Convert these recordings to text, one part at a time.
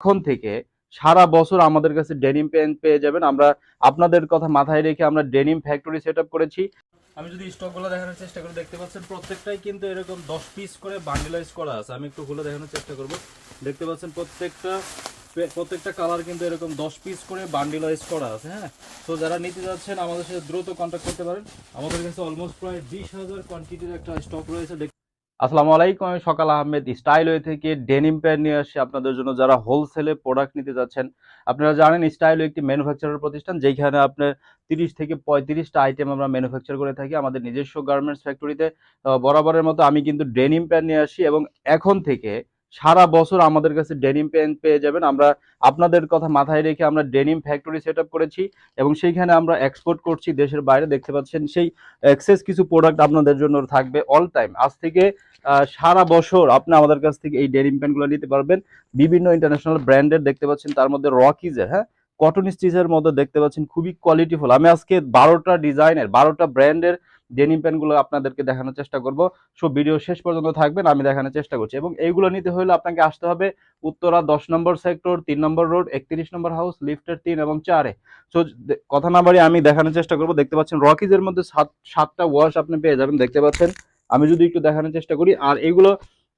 এখন থেকে সারা বছর আমাদের কাছে ডেনিম প্যান্ট পেয়ে যাবেন। আমরা আপনাদের কথা মাথায় রেখে আমরা ডেনিম ফ্যাক্টরি সেট করেছি। আমি যদি স্টকগুলো দেখানোর চেষ্টা করি, দেখতে পাচ্ছেন প্রত্যেকটাই কিন্তু এরকম দশ পিস করে বান্ডিলাইজ করা আছে। আমি একটু খুলে দেখানোর চেষ্টা করব। দেখতে পাচ্ছেন প্রত্যেকটা প্রত্যেকটা কালার কিন্তু এরকম দশ পিস করে বান্ডিলাইজ করা আছে হ্যাঁ? তো যারা নিতে যাচ্ছেন, আমাদের সাথে দ্রুত কন্ট্যাক্ট করতে পারেন। আমাদের কাছে অলমোস্ট প্রায় বিশ হাজার কোয়ান্টিটির একটা স্টক রয়েছে। আসসালামু আলাইকুম, আমি সকাল আহমেদ। স্টাইলওয়ে থেকে ডেনিম প্যান্ট নিয়ে আসি আপনাদের জন্য। যারা হোলসেলে প্রোডাক্ট নিতে যাচ্ছেন, আপনারা জানেন স্টাইলওয়ে একটি ম্যানুফ্যাকচারার প্রতিষ্ঠান, যেখানে আপনার তিরিশ থেকে পঁয়ত্রিশটা আইটেম আমরা ম্যানুফ্যাকচার করে থাকি আমাদের নিজস্ব গার্মেন্টস ফ্যাক্টরিতে বরাবরের মতো আমি কিন্তু ডেনিম প্যান্ট নিয়ে আসি এবং এখন থেকে সারা বছর আমাদের কাছে ডেনিম প্যান্ট পেয়ে যাবেন। আমরা আপনাদের কথা মাথায় রেখে আমরা ডেনিম ফ্যাক্টরি সেট করেছি এবং সেইখানে আমরা এক্সপোর্ট করছি দেশের বাইরে। দেখতে পাচ্ছেন, সেই এক্সেস কিছু প্রোডাক্ট আপনাদের জন্য থাকবে অল টাইম আজ থেকে সারা বছর আপনি আমাদের কাছ থেকে এই ডেনিম প্যান্টগুলো নিতে পারবেন। বিভিন্ন ইন্টারন্যাশনাল ব্র্যান্ডের দেখতে পাচ্ছেন, তার মধ্যে রকিজের হ্যাঁ? কটন স্টিচের মধ্যে দেখতে পাচ্ছেন, খুবই কোয়ালিটিফুল আমি আজকে বারোটা ডিজাইনের বারোটা ব্র্যান্ডের ডেনিম প্যান্টগুলো আপনাদেরকে দেখানোর চেষ্টা করব। সো ভিডিও শেষ পর্যন্ত থাকবেন, আমি দেখানোর চেষ্টা করছি। এবং এইগুলো নিতে হলে আপনাকে আসতে হবে উত্তরা দশ নম্বর সেক্টর তিন নম্বর রোড একত্রিশ নম্বর হাউস লিফটের তিন এবং চারে। সো কথা না বাড়ি আমি দেখানোর চেষ্টা করব। দেখতে পাচ্ছেন রকিজের মধ্যে সাত, সাতটা ওয়াশ আপনি পেয়ে যাবেন, দেখতে পাচ্ছেন। আমি যদি একটু দেখানোর চেষ্টা করি, আর এগুলো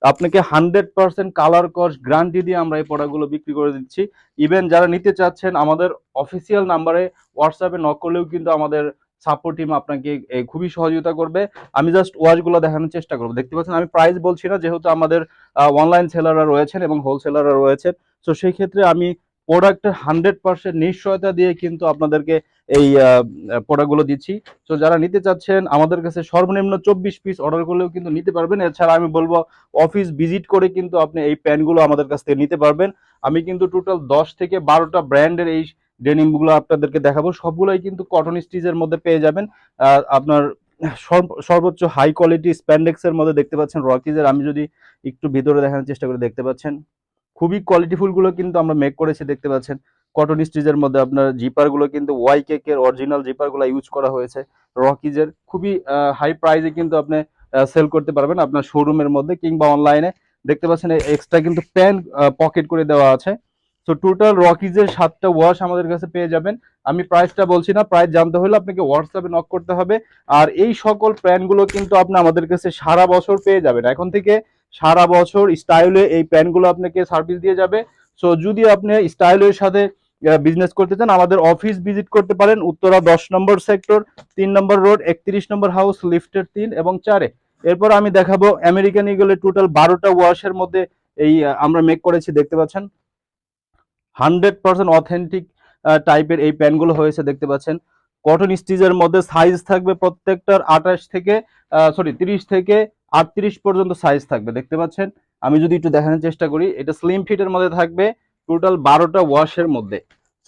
আপনাকে hundred percent colour cost guarantee দিয়ে আমরা এই প্রোডাক্টগুলো বিক্রি করে দিচ্ছি। ইভেন যারা নিতে চাচ্ছেন, আমাদের অফিসিয়াল নাম্বারে হোয়াটসঅ্যাপে নক করলেও কিন্তু আমাদের সাপোর্ট টিম আপনাকে খুবই সহযোগিতা করবে। আমি জাস্ট ওয়াচগুলো দেখানোর চেষ্টা করব। দেখতে পাচ্ছেন, আমি প্রাইস বলছি না, যেহেতু আমাদের অনলাইন সেলাররা রয়েছেন এবং হোলসেলাররা রয়েছেন, তো সেই ক্ষেত্রে আমি প্রোডাক্টের হান্ড্রেড পার্সেন্ট নিশ্চয়তা দিয়ে কিন্তু আপনাদেরকে এই প্রোডাক্টগুলো দিচ্ছি। তো যারা নিতে চাচ্ছেন, আমাদের কাছে সর্বনিম্ন চব্বিশ পিস অর্ডার করলেও কিন্তু নিতে পারবেন। এছাড়া আমি বলব অফিস ভিজিট করে কিন্তু আপনি এই প্যান্টগুলো আমাদের কাছ থেকে নিতে পারবেন। আমি কিন্তু টোটাল দশ থেকে বারোটা ব্র্যান্ডের এই ডেনিমগুলো আপনাদেরকে দেখাবো। সবগুলোই কিন্তু কটন স্টিচের মধ্যে পেয়ে যাবেন। আপনার সর্বোচ্চ হাই কোয়ালিটি স্প্যান্ডেক্সের মধ্যে দেখতে পাচ্ছেন রকিজের আমি যদি একটু ভিতরে দেখানোর চেষ্টা করে, দেখতে পাচ্ছেন? খুবই কোয়ালিটিফুলগুলো কিন্তু আমরা মেক করেছি, দেখতে পাচ্ছেন? কটন স্টিচের মধ্যে আপনার জিপারগুলো কিন্তু ওয়াই কেক এর অরিজিনাল জিপারগুলো ইউজ করা হয়েছে রকিজের খুবই হাই প্রাইসে কিন্তু আপনি সেল করতে পারবেন আপনার শোরুমের মধ্যে কিংবা অনলাইনে দেখতে পাচ্ছেন এক্সট্রা কিন্তু প্যান পকেট করে দেওয়া আছে। তো টোটাল রকিজের সাতটা ওয়াশ আমাদের কাছে পেয়ে যাবেন। আমি প্রাইসটা বলছি না প্রাইস জানতে হলে আপনাকে হোয়াটসঅ্যাপে নক করতে হবে। আর এই সকল প্যান্টগুলো কিন্তু আপনি আমাদের কাছে সারা বছর পেয়ে যাবেন। এখন থেকে সারা বছর স্টাইলে এই প্যান্টগুলো আপনাকে সার্ভিস দিয়ে যাবে। সো যদি আপনি স্টাইলের সাথে বিজনেস করতে চান, আমাদের অফিস ভিজিট করতে পারেন। উত্তরা দশ নম্বর সেক্টর তিন নম্বর রোড একত্রিশ নম্বর হাউস লিফটের তিন এবং চারে। এরপর আমি দেখাবো আমেরিকান ইগলের টোটাল বারোটা ওয়াশের মধ্যে এই আমরা মেক করেছি। দেখতে পাচ্ছেন? হান্ড্রেড পার্সেন্ট অথেন্টিক টাইপের এই প্যান্টগুলো হয়েছে, দেখতে পাচ্ছেন। কটন স্টিচের মধ্যে সাইজ থাকবে প্রত্যেকটার আঠাশ থেকে সরি তিরিশ থেকে আটত্রিশ পর্যন্ত সাইজ থাকবে, দেখতে পাচ্ছেন? আমি যদি একটু দেখানোর চেষ্টা করি, এটা স্লিম ফিটের মধ্যে থাকবে টোটাল বারোটা ওয়াশের মধ্যে।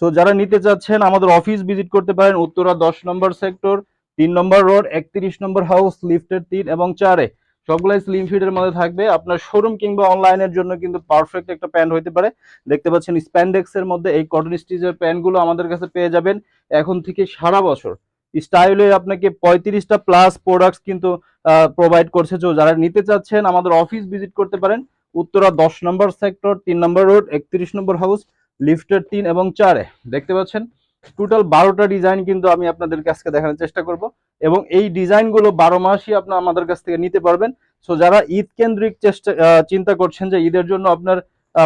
সো যারা নিতে চাচ্ছেন, আমাদের অফিস ভিজিট করতে পারেন, উত্তরা দশ নম্বর সেক্টর তিন নম্বর রোড একত্রিশ নম্বর হাউস লিফটের তিন এবং চারে। সবগুলাই স্লিম ফিটের মধ্যে থাকবে। আপনার শোরুম কিংবা অনলাইনের জন্য কিন্তু পারফেক্ট একটা প্যান্ট হইতে পারে। দেখতে পাচ্ছেন স্প্যান্ডেক্স এর মধ্যে এই কটন স্টিচের প্যান্টগুলো আমাদের কাছে পেয়ে যাবেন এখন থেকে সারা বছর। স্টাইলে আপনাকে পঁয়ত্রিশটা প্লাস প্রোডাক্টস কিন্তু প্রোভাইড করছে। তো যারা নিতে চাচ্ছেন, আমাদের অফিস ভিজিট করতে পারেন। উত্তরা দশ নম্বর সেক্টর তিন নম্বর রোড একত্রিশ নম্বর হাউস লিফটের তিন এবং চারে। দেখতে পাচ্ছেন? টোটাল বারোটা ডিজাইন কিন্তু আমি আপনাদেরকে আজকে দেখানোর চেষ্টা করব। এবং এই ডিজাইনগুলো বারো মাসই আপনার আমাদের কাছ থেকে নিতে পারবেন। সো যারা ঈদ কেন্দ্রিক চেষ্টা চিন্তা করছেন যে ঈদের জন্য আপনার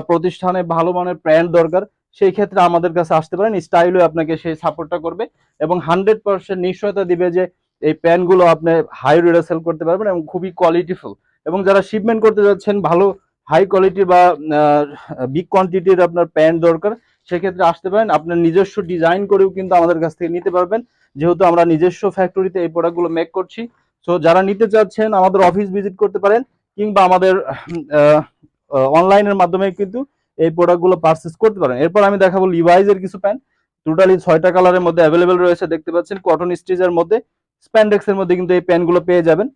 প্রতিষ্ঠানে ভালো মানের প্যান্ট দরকার, সেই ক্ষেত্রে আমাদের কাছে আসতে পারেন। স্টাইলও আপনাকে সেই সাপোর্টটা করবে এবং হান্ড্রেড পার্সেন্ট নিশ্চয়তা দিবে যে এই প্যান্টগুলো আপনি হাই রেটে সেল করতে পারবেন এবং খুবই কোয়ালিটিফুল এবং যারা শিপমেন্ট করতে যাচ্ছেন, ভালো হাই কোয়ালিটি বা বিগ কোয়ান্টিটির আপনার প্যান্ট দরকার সেক্ষেত্রে আসতে পারেন। আপনার নিজস্ব ডিজাইন করেও কিন্তু আমাদের কাছ থেকে নিতে পারবেন। যেহেতু আমরা নিজস্ব ফ্যাক্টরিতে এই প্রোডাক্টগুলো মেক করছি। সো যারা নিতে চাচ্ছেন, আমাদের অফিস ভিজিট করতে পারেন, কিংবা আমাদের অনলাইনের মাধ্যমে কিন্তু এই প্রোডাক্টগুলো পারচেস করতে পারেন। এরপর আমি দেখাবো লিভাইজের কিছু প্যান্ট টোটালি ছয়টা কালারের মধ্যে অ্যাভেলেবেল রয়েছে, দেখতে পাচ্ছেন। কটন স্টিচের মধ্যে স্প্যান্ডেক্সের মধ্যে কিন্তু এই প্যান্টগুলো পেয়ে যাবেন।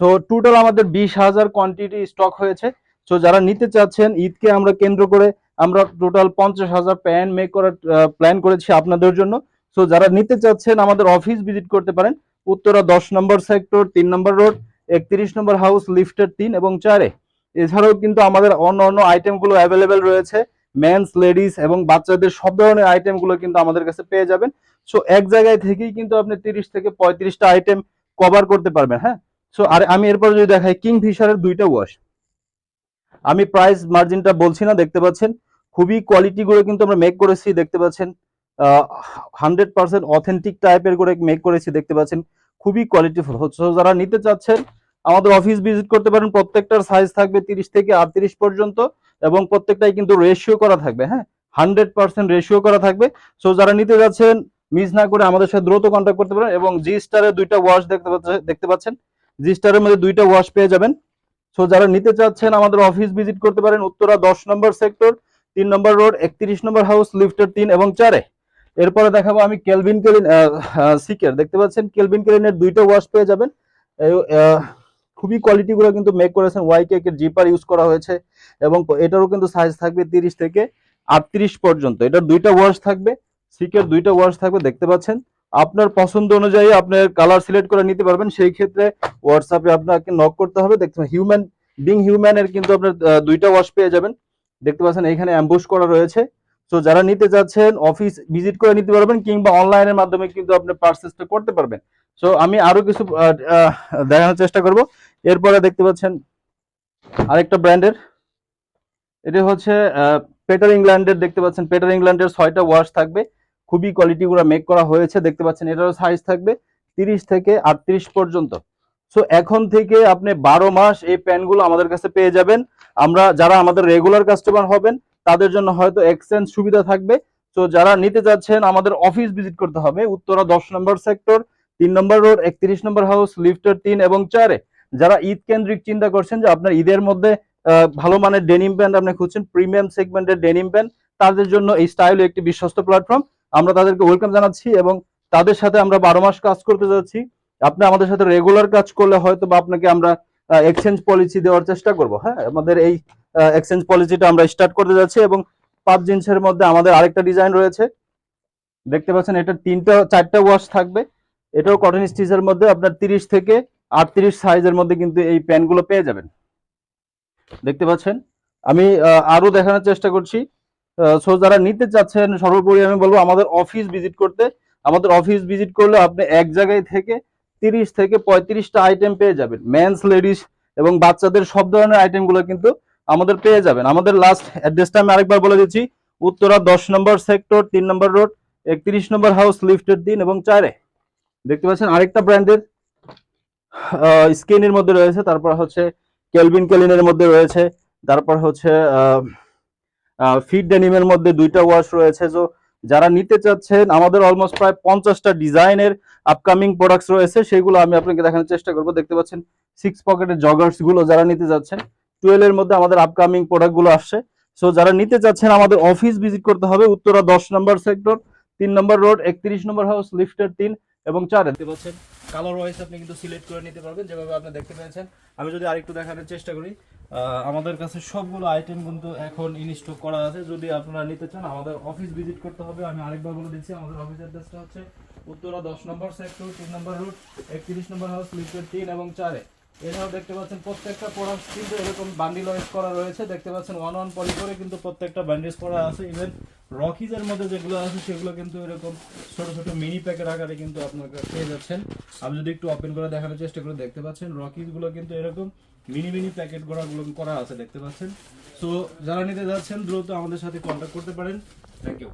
সো টোটাল আমাদের বিশ হাজার কোয়ান্টিটি স্টক হয়েছে। সো যারা নিতে চাচ্ছেন, ঈদকে আমরা কেন্দ্র করে আমরা টোটাল পঞ্চাশ হাজার প্যান্ট মেক করার প্ল্যান করেছি আপনাদের জন্য। সো যারা নিতে চাচ্ছেন, আমাদের অফিস ভিজিট করতে পারেন। উত্তরা দশ নম্বর সেক্টর তিন নম্বর রোড একত্রিশ নম্বর হাউস লিফটের তিন এবং চারে। এছাড়াও কিন্তু আমাদের অন্য অন্য আইটেমগুলো অ্যাভেলেবেল রয়েছে। মেন্স লেডিস এবং বাচ্চাদের সব ধরনের আইটেমগুলো কিন্তু আমাদের কাছে পেয়ে যাবেন। সো এক জায়গায় থেকেই কিন্তু আপনি তিরিশ থেকে পঁয়ত্রিশটা আইটেম কভার করতে পারবেন হ্যাঁ? সো আর আমি এরপর যদি দেখাই কিং ফিশারের দুইটা ওয়াশ আমি প্রাইস মার্জিনটা বলছি না, দেখতে পাচ্ছেন? খুবই কোয়ালিটিগুলো কিন্তু আমরা মেক করেছি, দেখতে পাচ্ছেন? হান্ড্রেড পার্সেন্ট অথেন্টিক টাইপের করে মেক করেছি, দেখতে পাচ্ছেন? খুবই কোয়ালিটিফুল হচ্ছে যারা নিতে চাচ্ছেন, আমাদের অফিস ভিজিট করতে পারেন, প্রত্যেকটার সাইজ থাকবে তিরিশ থেকে আটত্রিশ পর্যন্ত এবং প্রত্যেকটাই কিন্তু রেশিও করা থাকবে হ্যাঁ? হান্ড্রেড পার্সেন্ট রেশিও করা থাকবে। সো যারা নিতে যাচ্ছেন মিস না করে আমাদের সাথে দ্রুত কন্ট্যাক্ট করতে পারেন এবং জি স্টারের দুইটা ওয়াশ দেখতে দেখতে পাচ্ছেন? জি স্টারের মধ্যে দুইটা ওয়াশ পেয়ে যাবেন। সো যারা নিতে চাচ্ছেন আমাদের অফিস ভিজিট করতে পারেন উত্তরা দশ নম্বর সেক্টর তিন নম্বর রোড একত্রিশ নম্বর হাউস লিফটের তিন এবং চারে। এরপরে দেখাবো আমি কেলভিন কেলিন সিকের দেখতে পাচ্ছেন কেলভিন কেলিনের দুইটা ওয়াশ পেয়ে যাবেন। খুবই কোয়ালিটি গুলো কিন্তু মেক করেছেন ওয়াই কেক এর জিপার ইউজ করা হয়েছে এবং এটারও কিন্তু সাইজ থাকবে তিরিশ থেকে আটত্রিশ পর্যন্ত। এটার দুইটা ওয়াশ থাকবে সিকের দুইটা ওয়াশ থাকবে, দেখতে পাচ্ছেন। আপনার পছন্দ অনুযায়ী আপনার কালার সিলেক্ট করে নিতে পারবেন। সেই ক্ষেত্রে হোয়াটসঅ্যাপে আপনাকে নক করতে হবে। দেখতে হিউম্যান বিং হিউম্যান এর কিন্তু আপনার দুইটা ওয়াশ পেয়ে যাবেন। দেখতে পাচ্ছেন, এখানে অ্যাম্বুশ করা রয়েছে। তো যারা নিতে যাচ্ছেন অফিস ভিজিট করে নিতে পারবেন কিংবা অনলাইনের মাধ্যমে কিন্তু আপনি পারচেসটা করতে পারবেন। সো আমি আরও কিছু দেখানোর চেষ্টা করব। এরপরে দেখতে পাচ্ছেন, আরেকটা ব্র্যান্ডের এটা হচ্ছে পেটার ইংল্যান্ডের দেখতে পাচ্ছেন পেটার ইংল্যান্ডের ছয়টা ওয়াশ থাকবে। খুবই কোয়ালিটি গুলো মেক করা হয়েছে, দেখতে পাচ্ছেন এটারও সাইজ থাকবে তিরিশ থেকে আটত্রিশ পর্যন্ত। সো এখন থেকে আপনি বারো মাস এই প্যান্টগুলো আমাদের কাছে পেয়ে যাবেন। আমরা যারা আমাদের রেগুলার কাস্টমার হবেন, তাদের জন্য হয়তো এক্সচেঞ্জ সুবিধা থাকবে। তো যারা নিতে যাচ্ছেন, আমাদের অফিস ভিজিট করতে হবে। উত্তরা দশ নম্বর সেক্টর তিন নম্বর রোড একত্রিশ নম্বর হাউস লিফটের তিন এবং চারে। যারা ঈদ কেন্দ্রিক চিন্তা করছেন যে আপনার ঈদের মধ্যে ভালো মানের ডেনিম প্যান্ট আপনি খুঁজছেন প্রিমিয়াম সেগমেন্টের ডেনিম প্যান্ট তাদের জন্য এই স্টাইল একটি বিশ্বস্ত প্ল্যাটফর্ম আমরা তাদেরকে ওয়েলকাম জানাচ্ছি এবং তাদের সাথে আমরা বারো মাস কাজ করতে যাচ্ছি। আপনি আমাদের সাথে রেগুলার কাজ করলে হয়তো বা আপনাকে আমরা এক্সচেঞ্জ পলিসি দেওয়ার চেষ্টা করব। হ্যাঁ আমাদের এই এক্সচেঞ্জ পলিসিটা আমরা স্টার্ট করতে যাচ্ছি এবং পাঁচ জিন্সের মধ্যে আমাদের আরেকটা ডিজাইন রয়েছে। দেখতে পাচ্ছেন এটা তিনটা চারটা ওয়াশ থাকবে। এটাও কটন স্টিচের মধ্যে আপনার তিরিশ থেকে আটত্রিশ সাইজের মধ্যে কিন্তু এই প্যান্টগুলো পেয়ে যাবেন। দেখতে পাচ্ছেন? আমি আহ, আরও দেখানোর চেষ্টা করছি। সো যারা নিতে চাচ্ছেন, সর্বোপরি আমি বলব আমাদের অফিস ভিজিট করতে। আমাদের অফিস ভিজিট করলে আপনি এক জায়গায় থেকে তিরিশ থেকে পঁয়ত্রিশটা আইটেম পেয়ে যাবেন। মেন্স লেডিস এবং বাচ্চাদের সব ধরনের আইটেমগুলো কিন্তু আমাদের পেয়ে যাবেন। আমাদের লাস্ট অ্যাড্রেসটা আমি আরেকবার বলে দিচ্ছি। উত্তরা দশ নম্বর সেক্টর তিন নম্বর রোড একত্রিশ নম্বর হাউস লিফটের দিন এবং চারে। দেখতে পাচ্ছেন আরেকটা ব্র্যান্ডের স্কিনের মধ্যে রয়েছে। তারপর হচ্ছে কেলভিন কেলিনের মধ্যে রয়েছে। তারপর হচ্ছে ফিট ডেনিমের মধ্যে দুইটা ওয়াশ রয়েছে। তো যারা নিতে চাচ্ছেন, আমাদের অলমোস্ট প্রায় পঞ্চাশটা ডিজাইনের আপকামিং প্রোডাক্টস রয়েছে, সেগুলো আমি আপনাকে দেখানোর চেষ্টা করব। দেখতে পাচ্ছেন সিক্স পকেটের জগার্সগুলো যারা নিতে যাচ্ছেন টুয়েলভ এর মধ্যে আমাদের আপকামিং প্রোডাক্টগুলো আসছে। সো যারা নিতে চাচ্ছেন, আমাদের অফিস ভিজিট করতে হবে উত্তরা দশ নম্বর সেক্টর তিন নম্বর রোড একত্রিশ নম্বর হাউস লিফটের তিন এবং চার। দেখতে পাচ্ছেন কালার ওয়াইজ আপনি কিন্তু সিলেক্ট করে নিতে পারবেন, যেভাবে আপনি দেখতে পেয়েছেন। আমি যদি আরেকটু দেখানোর চেষ্টা করি আমাদের কাছে সবগুলো আইটেম কিন্তু এখন ইনস্টক করা আছে। যদি আপনারা নিতে চান, আমাদের অফিস ভিজিট করতে হবে। আমি আরেকবার বলে দিচ্ছি, আমাদের অফিস অ্যাড্রেসটা হচ্ছে উত্তরা দশ নম্বর সেক্টর তিন নম্বর রুট একত্রিশ নম্বর হাউস লিফটের তিন এবং চারে। এছাড়াও দেখতে পাচ্ছেন প্রত্যেকটা প্রোডাক্ট কিন্তু এরকম বান্ডিল ওয়াইজ করা রয়েছে। দেখতে পাচ্ছেন ওয়ান ওয়ান পলি করে কিন্তু প্রত্যেকটা ব্যান্ডেজ করা আছে। ইভেন রকিজের মধ্যে যেগুলো আছে, সেগুলো কিন্তু এরকম ছোট ছোট মিনি প্যাকেট আকারে কিন্তু আপনাকে পেয়ে যাচ্ছেন। আপনি যদি একটু ওপেন করে দেখানোর চেষ্টা করে দেখতে পাচ্ছেন রকিজগুলো কিন্তু এরকম মিনি মিনি প্যাকেট করা গুলো করা আছে, দেখতে পাচ্ছেন। সো যারা নিতে যাচ্ছেন, দ্রুত আমাদের সাথে কন্ট্যাক্ট করতে পারেন। Thank you